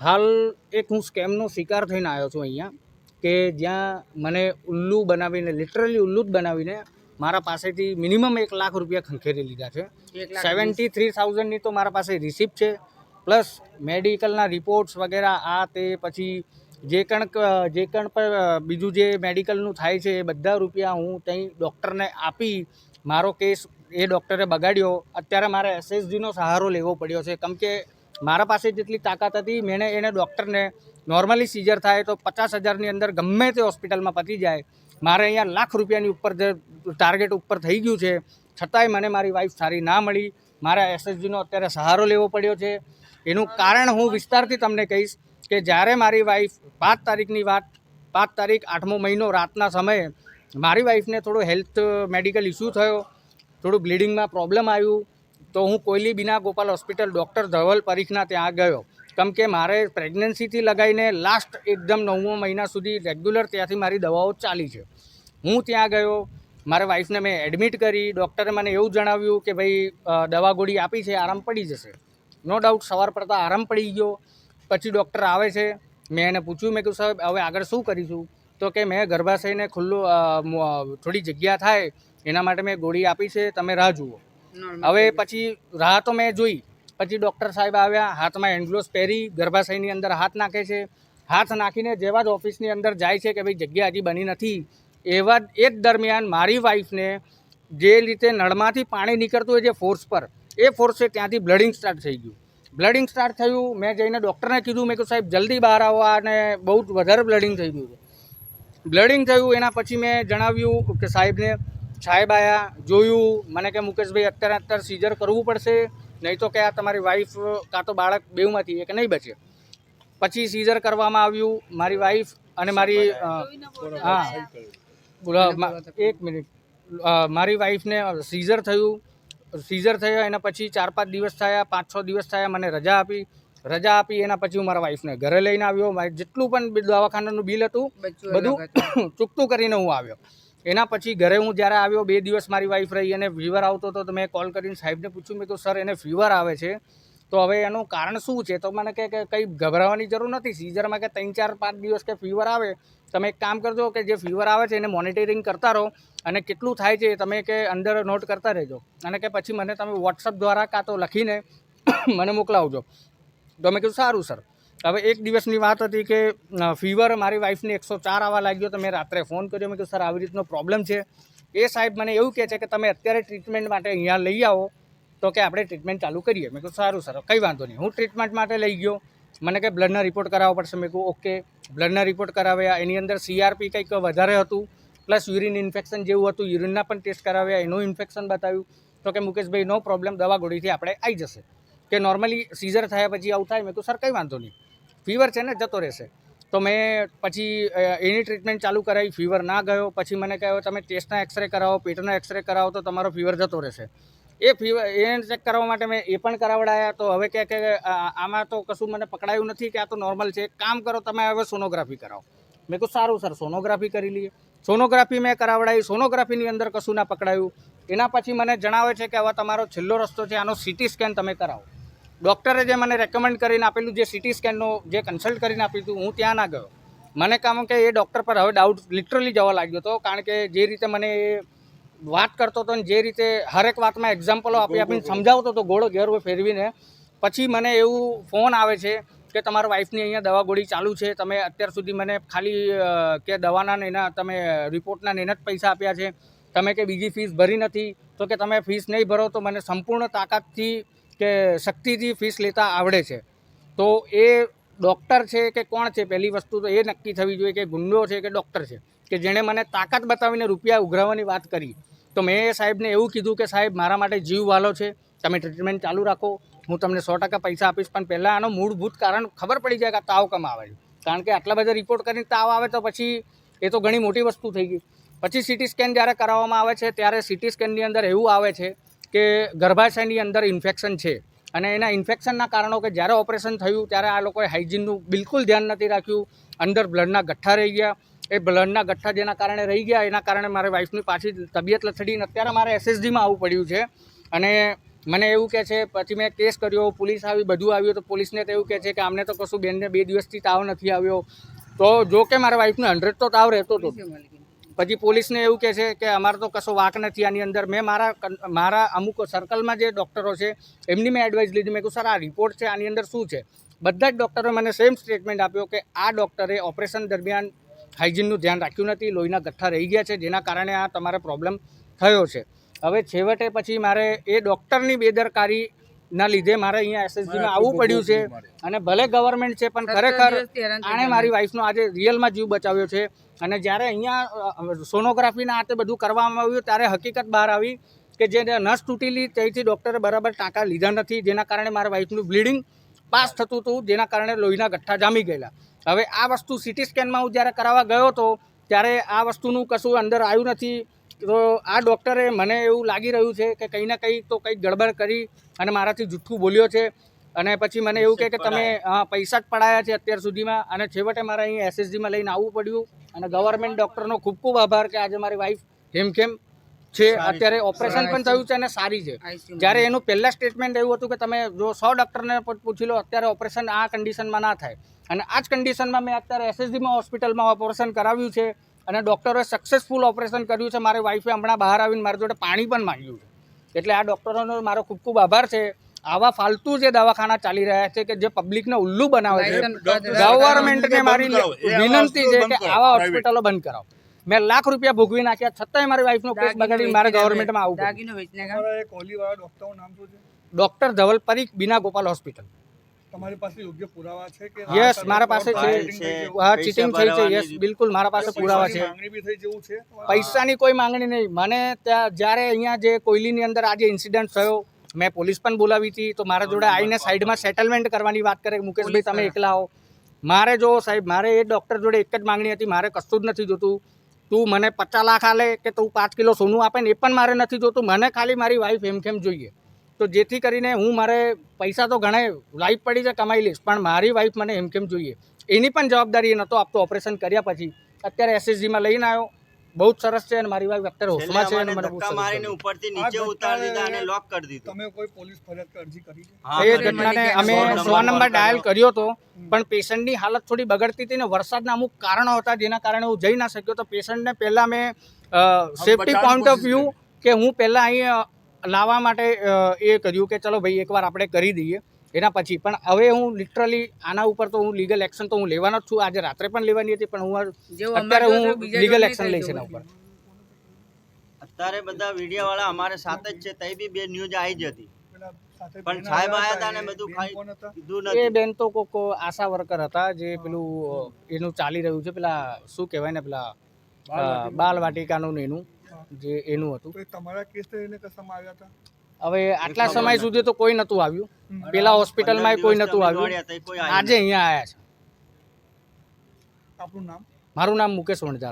હાલ એક હું સ્કેમનો શિકાર થઈને આવ્યો છું અહીંયા કે જ્યાં મને ઉલ્લુ બનાવીને લિટરલી ઉલ્લુ જ બનાવીને મારા પાસેથી મિનિમમ એક લાખ રૂપિયા ખંખેરી લીધા છે. સેવન્ટી થ્રી થાઉઝન્ડની તો મારા પાસે રિસિપ્ટ છે પ્લસ મેડિકલના રિપોર્ટ્સ વગેરે આ તે પછી જે કણ જે કણ પર બીજું જે મેડિકલનું થાય છે એ બધા રૂપિયા હું ત્યાં ડૉક્ટરને આપી મારો કેસ એ ડૉક્ટરે બગાડ્યો. અત્યારે મારે એસએસજીનો સહારો લેવો પડ્યો છે. કેમ કે મારા પાસે જેટલી તાકાત હતી, મેં એને ડૉક્ટરને નોર્મલી સીઝર થાય તો પચાસ હજારની અંદર ગમે તે હોસ્પિટલમાં પતી જાય. મારે અહીંયા લાખ રૂપિયાની ઉપર જે ટાર્ગેટ ઉપર થઈ ગયું છે, છતાંય મને મારી વાઈફ સારી ના મળી. મારા એસએસજીનો અત્યારે સહારો લેવો પડ્યો છે. એનું કારણ હું વિસ્તારથી તમને કહીશ કે જ્યારે મારી વાઈફ પાંચ તારીખની વાત, પાંચ તારીખ આઠમો મહિનો રાતના સમયે મારી વાઈફને થોડો હેલ્થ મેડિકલ ઇસ્યુ થયો, થોડું બ્લીડિંગમાં પ્રોબ્લેમ આવ્યું. તો હું કોયલી બીના ગોપાલ હોસ્પિટલ ડૉક્ટર ધવલ પરીખના ત્યાં ગયો. કેમ કે મારે પ્રેગ્નન્સીથી લગાવીને લાસ્ટ એકદમ નવમો મહિના સુધી રેગ્યુલર ત્યાંથી મારી દવાઓ ચાલી છે. હું ત્યાં ગયો, મારા વાઈફને મેં એડમિટ કરી, ડૉક્ટરે મને એવું જણાવ્યું કે ભાઈ દવા ગોળી આપી છે, આરામ પડી જશે. નો ડાઉટ, સવાર પડતા આરામ પડી ગયો. પછી ડૉક્ટર આવે છે, મેં એને પૂછ્યું, મેં કહ્યું સાહેબ, હવે આગળ શું કરીશું? તો કે મેં ગર્ભાશયને ખુલ્લું થોડી જગ્યા થાય, એના માટે મેં ગોળી આપી છે, તમે રાહ જુઓ. હવે પછી રાહ તો મેં જોઈ. પછી ડૉક્ટર સાહેબ આવ્યા, હાથમાં હેન્ડગ્લોવ્સ પહેરી, ગર્ભાશયની અંદર હાથ નાખે છે. હાથ નાખીને જેવા જ ઓફિસની અંદર જાય છે કે ભાઈ જગ્યા હજી બની નથી. એવા એ જ દરમિયાન મારી વાઈફને જે રીતે નળમાંથી પાણી નીકળતું હોય જે ફોર્સ પર, એ ફોર્સે ત્યાંથી બ્લડિંગ સ્ટાર્ટ થઈ ગયું. બ્લડિંગ સ્ટાર્ટ થયું, મેં જઈને ડૉક્ટરને કીધું, મેં કહ્યું સાહેબ, જલ્દી બહાર આવો અને બહુ વધારે બ્લડિંગ થઈ ગયું છે. બ્લડિંગ થયું, એના પછી મેં જણાવ્યું કે સાહેબને સાહેબ આયા જોયું મને કે મુકેશભાઈ અત્યારે અત્યારે સીઝર કરવું પડશે નહીં તો કે આ તમારી વાઈફ કાં તો બાળક બેઉમાંથી એક નહીં બચે. પછી સીઝર કરવામાં આવ્યું મારી વાઈફ અને મારી હા. એક મિનિટ. મારી વાઈફને સીઝર થયું. સીઝર થયા એના પછી ચાર પાંચ દિવસ થયા પાંચ છ દિવસ થયા મને રજા આપી. રજા આપી એના પછી હું મારા વાઈફને ઘરે લઈને આવ્યો. મારે જેટલું પણ દવાખાનાનું બિલ હતું બધું ચૂકતું કરીને હું આવ્યો. એના પછી ઘરે હું જ્યારે આવ્યો, બે દિવસ મારી વાઈફ રહી અને ફીવર આવતો હતો, તો મેં કોલ કરીને સાહેબને પૂછ્યું, મેં તો સર એને ફીવર આવે છે, તો હવે એનું કારણ શું છે? તો મને કે કંઈ ગભરાવાની જરૂર નથી, સીઝરમાં કે ત્રણ, ચાર, પાંચ દિવસ કે ફીવર આવે, તમે એક કામ કરજો કે જે ફીવર આવે છે એને મોનિટરિંગ કરતા રહો અને કેટલું થાય છે તમે કે અંદર નોટ કરતા રહેજો. અને કે પછી મને તમે વોટ્સઅપ દ્વારા કાં તો લખીને મને મોકલાવજો. તો મેં કીધું, સારું સર હવે એક દિવસની વાત હતી કે ફીવર મારી વાઈફને એકસો ચાર આવવા લાગ્યો તો મેં રાત્રે ફોન કર્યો. મેં કે સર, આવી રીતનો પ્રોબ્લેમ છે. એ સાહેબ મને એવું કહે છે કે, તમે અત્યારે ટ્રીટમેન્ટ માટે અહીંયા લઈ આવો તો કે આપણે ટ્રીટમેન્ટ ચાલુ કરીએ. મેં કહ્યું સારું, સર, કંઈ વાંધો નહીં. હું ટ્રીટમેન્ટ માટે લઈ ગયો. મને કે બ્લડના રિપોર્ટ કરાવવા પડશે. મેં કહું ઓકે બ્લડના રિપોર્ટ કરાવ્યા એની અંદર સીઆરપી કંઈક વધારે હતું પ્લસ યુરિન ઇન્ફેક્શન જેવું હતું. યુરિનના પણ ટેસ્ટ કરાવ્યા એનું ઇન્ફેક્શન બતાવ્યું. તો કે, મુકેશભાઈ નો પ્રોબ્લેમ દવા ગોળીથી આપણે આવી જશે. કે નોર્મલી સીઝર થયા પછી આવું થાય. મેં કહું સર, કંઈ વાંધો નહીં. ફીવર છે ને, જતો રહેશે. તો મેં પછી એની ટ્રીટમેન્ટ ચાલુ કરાવી, ફીવર ના ગયો. પછી મને કહ્યું તમે ટેસ્ટના એક્સરે કરાવો, પેટના એક્સરે કરાવો, તો તમારો ફીવર જતો રહેશે. એ ફીવર, એને ચેક કરવા માટે મેં એ પણ કરાવડાયા. તો હવે કહે કે આમાં તો કશું મને પકડાયું નથી કે આ તો નોર્મલ છે. કામ કરો, તમે હવે સોનોગ્રાફી કરાવો. મેં કહું સારું, સર સોનોગ્રાફી કરી લઈએ. સોનોગ્રાફી મેં કરાવડાવી. સોનોગ્રાફીની અંદર કશું ના પકડાયું. એના પછી મને જણાવે છે કે, હવે તમારો છેલ્લો રસ્તો છે, આનો સિટી સ્કેન તમે કરાવો. ડૉક્ટરે જે મને રેકમેન્ડ કરીને આપેલું જે સિટી સ્કેનનો જે કન્સલ્ટ કરીને આપ્યું હતું હું ત્યાં ના ગયો. મને કામ કે એ ડૉક્ટર પર હવે ડાઉટ લિટરલી જવા લાગ્યો હતો કારણ કે જે રીતે મને એ વાત કરતો હતો ને જે રીતે હરેક વાતમાં એક્ઝામ્પલો આપી આપીને સમજાવતો હતો ગોળો ઘેર ફેરવીને. પછી મને એવું ફોન આવે છે કે તમારા વાઈફની અહીંયા દવા ગોળી ચાલુ છે તમે અત્યાર સુધી મને ખાલી કે દવાના ને એના તમે રિપોર્ટના ને એના જ પૈસા આપ્યા છે. તમે કે બીજી ફીસ ભરી નથી તો કે તમે ફીસ નહીં ભરો તો મને સંપૂર્ણ તાકાતથી કે શક્તિથી ફીસ લેતા આવડે છે. તો એ ડૉક્ટર છે કે કોણ છે? પહેલી વસ્તુ તો એ નક્કી થવી જોઈએ કે ગુંડો છે કે ડૉક્ટર છે. કે જેણે મને તાકાત બતાવીને રૂપિયા ઉઘરાવવાની વાત કરી. તો મેં એ સાહેબને એવું કીધું કે સાહેબ, મારા માટે જીવ વાલો છે. તમે ટ્રીટમેન્ટ ચાલુ રાખો. હું તમને સો ટકા પૈસા આપીશ, પણ પહેલાં આનો મૂળભૂત કારણ ખબર પડી જાય કે તાવ કમ આવે છે. કારણ કે આટલા બધા રિપોર્ટ કરીને તાવ આવે તો પછી એ તો ઘણી મોટી વસ્તુ થઈ ગઈ. પછી સિટી સ્કેન જ્યારે કરાવવામાં આવે છે, ત્યારે સિટી સ્કેનની અંદર એવું આવે છે કે ગર્ભાશયની અંદર ઇન્ફેક્શન છે. અને એના ઇન્ફેક્શનના કારણો કે જ્યારે ઓપરેશન થયું, ત્યારે આ લોકોએ હાઇજીનનું બિલકુલ ધ્યાન નથી રાખ્યું. અંદર બ્લડના ગઠ્ઠા રહી ગયા. એ બ્લડના ગઠ્ઠા જેના કારણે રહી ગયા, એના કારણે મારી વાઈફની પાછી તબિયત લથડીને અત્યારે મારે એસએસડીમાં આવવું પડ્યું છે. અને મને એવું કહે છે, પછી મેં કેસ કર્યો, પોલીસ આવી, બધું આવ્યું, તો પોલીસને તો એવું કહે છે કે અમને તો કશું બેનને બે દિવસથી તાવ નથી આવ્યો. તો જો કે મારા વાઈફને હંડ્રેડ તો તાવ રહેતો હતો. પછી પોલીસને એવું કહે છે કે અમારે તો કશો વાક નથી આની અંદર. મેં મારા મારા અમુક સર્કલમાં જે ડૉક્ટરો છે, એમની મેં એડવાઇસ લીધી. મેં કહ્યું સર, આ રિપોર્ટ છે, આની અંદર શું છે? બધા જ ડૉક્ટરોએ મને સેમ સ્ટેટમેન્ટ આપ્યો કે આ ડૉક્ટરે ઓપરેશન દરમિયાન હાઇજીનનું ધ્યાન રાખ્યું નથી, લોહીના ગઠ્ઠા રહી ગયા છે, જેના કારણે આ તમારે પ્રોબ્લેમ થયો છે. હવે છેવટે પછી મારે એ ડૉક્ટરની બેદરકારીના લીધે મારે અહીંયા એસએસજીમાં આવવું પડ્યું છે. અને ભલે ગવર્મેન્ટ છે પણ ખરેખર આણે મારી વાઈફનો આજે રિયલમાં જીવ બચાવ્યો છે. અને જ્યારે અહીંયા સોનોગ્રાફીના આતે બધું કરવામાં આવ્યું ત્યારે હકીકત બહાર આવી કે જે નસ તૂટેલી તેથી ડૉક્ટરે બરાબર ટાંકા લીધા નથી. જેના કારણે મારા વાઈફનું બ્લીડિંગ પાસ થતું હતું. જેના કારણે લોહીના ગઠ્ઠા જામી ગયેલા. હવે આ વસ્તુ સિટી સ્કેનમાં હું જ્યારે કરાવવા ગયો હતો ત્યારે આ વસ્તુનું કશું અંદર આવ્યું નથી. તો આ ડૉક્ટરે મને એવું લાગી રહ્યું છે કે કંઈ ને કંઈ તો કંઈક ગડબડ કરી અને મારાથી જુઠ્ઠું બોલ્યો છે. અને પછી મને એવું કહે કે તમે પૈસા જ પડાયા. છે અત્યાર સુધીમાં. અને છેવટે મારે અહીં એસએસજીમાં લઈને આવવું પડ્યું. અને ગવર્મેન્ટ ડૉક્ટરનો ખૂબ ખૂબ આભાર કે આજે મારી વાઈફ હેમખેમ છે. અત્યારે ઓપરેશન પણ થયું છે. અને સારી છે. જ્યારે એનું પહેલાં સ્ટેટમેન્ટ એવું હતું કે તમે જો સો ડૉક્ટરને પૂછી લો અત્યારે ઓપરેશન આ કન્ડિશનમાં ના થાય. અને આ જ કન્ડિશનમાં મેં અત્યારે એસએસજીમાં હોસ્પિટલમાં ઓપરેશન કરાવ્યું છે. અને ડૉક્ટરોએ સક્સેસફુલ ઓપરેશન કર્યું છે. મારી વાઈફે હમણાં બહાર આવીને મારી જોડે પાણી પણ માંગ્યું છે. એટલે આ ડૉક્ટરોનો મારો ખૂબ ખૂબ આભાર છે. આવા ફાલતુ જે દવાખાના ચાલી રહ્યા છે કે જે પબ્લિકને ઉલ્લુ બનાવે છે ગવર્મેન્ટને મારી વિનંતી છે કે આવા હોસ્પિટલો બંધ કરાવો. મેં લાખ રૂપિયા ભોગવી નાખ્યા છતાંય મારી વાઈફનો કેસ બગાડી મારે ગવર્મેન્ટમાં આવું ડૉક્ટર ધવલ પરીખ બીના ગોપાલ હોસ્પિટલ તમારી પાસે યોગ્ય પુરાવા છે કે યસ મારા પાસે છે. હા ચીટિંગ થઈ છે. યસ બિલકુલ મારા પાસે પુરાવા છે. પૈસાની માંગણી બી થઈ જેવું છે? પૈસાની કોઈ માંગણી નહીં. મને ત્યાં જ્યારે અહીંયા જે કોયલીની અંદર આજે ઇન્સિડન્ટ થયો મેં પોલીસ પણ બોલાવી હતી. તો મારા જોડે આવીને સાઈડમાં સેટલમેન્ટ કરવાની વાત કરે મુકેશભાઈ તમે એકલા આવો. મારે જો સાહેબ મારે એ ડૉક્ટર જોડે એક જ માંગણી હતી. મારે કશું જ નથી જોતું. તું મને પચાસ લાખ આલે કે તું પાંચ કિલો સોનું આપે ને એ પણ મારે નથી જોતું. મને ખાલી મારી વાઈફ એમ જોઈએ? તો જેથી કરીને હું મારે પૈસા તો ઘણા લાઈફ પડી છે કમાઈ લઈશ પણ મારી વાઈફ મને એમ કેમ જોઈએ? એની પણ જવાબદારી એ નહોતો આપતો ઓપરેશન કર્યા પછી. અત્યારે એસએસજીમાં લઈને આવ્યો. બહુ જ સરસ છે અને મારી વાઈફ અત્યારે હોશમાં છે અને મને બહુ મારીને ઉપરથી નીચે ઉતારી દીધા અને લોક કરી દીધું. તમે કોઈ પોલીસ ફરિયાદ અરજી કરી છે? એ ઘટનાને અમે સો સો નંબર નંબર ડાયલ કર્યો. તો હતો પણ પેશન્ટની હાલત થોડી બગડતી હતી ને વરસાદના અમુક કારણો હતા જેના કારણે હું જઈ ના શક્યો. તો પેશન્ટને પહેલાં મેં સેફટી પોઈન્ટ ઓફ વ્યૂ કે હું પહેલાં અહીં લાવવા માટે એ કર્યું કે ચલો ભાઈ એકવાર આપણે કરી દઈએ એના પછી. પણ હવે હું લિટરલી આના ઉપર તો હું લીગલ એક્શન તો હું લેવાનો જ છું. આજે રાત્રે પણ લેવાની હતી પણ હું અત્યારે હું લીગલ એક્શન લઈશ એના ઉપર. અત્યારે બધા વીડિયો વાળા અમારે સાથે જ છે તઈ બી બે ન્યૂઝ આવી જ હતી. પણ સાહેબ આયા હતા ને બધું ખાઈ- કોણ નથી. એ બેન તો કોક આશા વર્કર હતા જે પેલું એનું ચાલી રહ્યું છે પેલા શું કહેવાય ને પેલા બાલ વાટિકાનું ને એનું. જે એનું હતું. તમારા કેસ એને કસામાં આવ્યા હતા? હવે આટલા સમય સુધી તો કોઈ નતું આવ્યું. પેલા હોસ્પિટલમાં કોઈ નતું આવ્યું. આજે અહીંયા આવ્યા છે. આપનું નામ? મારું નામ મુકેશ વણજારા